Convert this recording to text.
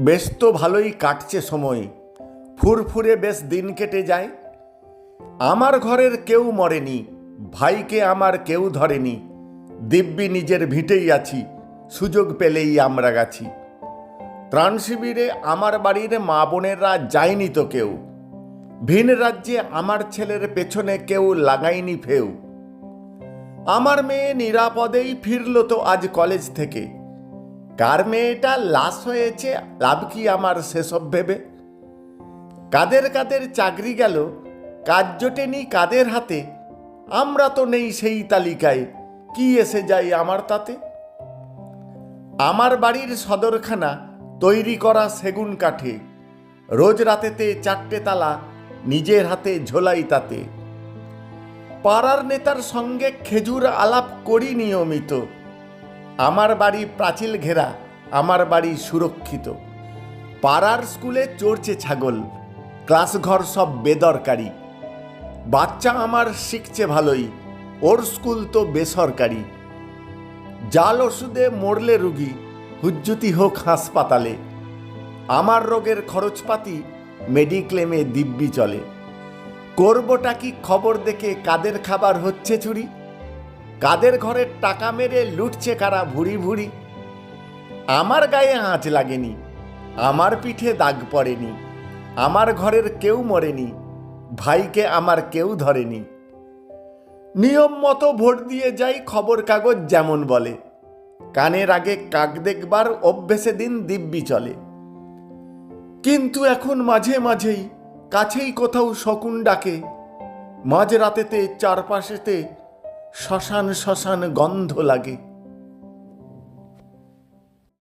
বেশ তো ভালোই কাটছে সময়। ফুরফুরে বেশ দিন কেটে যায়। আমার ঘরের কেউ মরেনি, ভাইকে আমার কেউ ধরেনি। দিব্যি নিজের ভিটেই আছি, সুযোগ পেলেই আমরা গেছি। ত্রাণ শিবিরে আমার বাড়ির মা বোনেরা যায়নি তো কেউ। ভিন রাজ্যে আমার ছেলের পেছনে কেউ লাগায়নি ফেউ। আমার মেয়ে নিরাপদেই ফিরল তো আজ কলেজ থেকে। কার মেয়েটা লাশ হয়েছে, লাভ কি আমার সেসব ভেবে? কাদের কাদের চাকরি গেল কাজ জোটেনি কাদের হাতে? আমরা তো নেই সেই তালিকায়, কি এসে যায় আমার তাতে? আমার বাড়ির সদরখানা তৈরি করা সেগুন কাঠে, রোজ রাতেতে চারটে তালা, নিজের হাতে ঝোলাই তাতে। পাড়ার নেতার সঙ্গে খেজুর আলাপ করি নিয়মিত আমার বাড়ি প্রাচীল ঘেরা, আমার বাড়ি সুরক্ষিত। পাড়ার স্কুলে চড়ছে ছাগল, ক্লাসঘর সব বেদরকারি। বাচ্চা আমার শিখছে ভালোই, ওর স্কুল তো বেসরকারি। জাল ওষুধে মরলে রুগী, হুজ্জুতি হোক হাসপাতালে। আমার রোগের খরচপাতি মেডিক্লেমে দিব্যি চলে। করবোটা কি খবর দেখে কাদের খাবার হচ্ছে চুরি? কাদের ঘরের টাকা মেরে লুটছে কারা ভুড়ি ভুড়ি? আমার গায়ে আঁচ লাগেনি, আমার পিঠে দাগ পড়েনি, আমার ঘরের কেউ মরেনি, ভাইকে আমার কেউ ধরেনি। নিয়ম মতো ভোট দিয়ে যাই খবর কাগজ যেমন বলে, কানের আগে কাক দেখবার অভ্যেসে দিন দিব্যি চলে। কিন্তু এখন মাঝে মাঝেই কাছেই কোথাও শকুন ডাকে, মাঝ রাতেতে চারপাশেতে শ্মশান শ্মশান গন্ধ লাগে।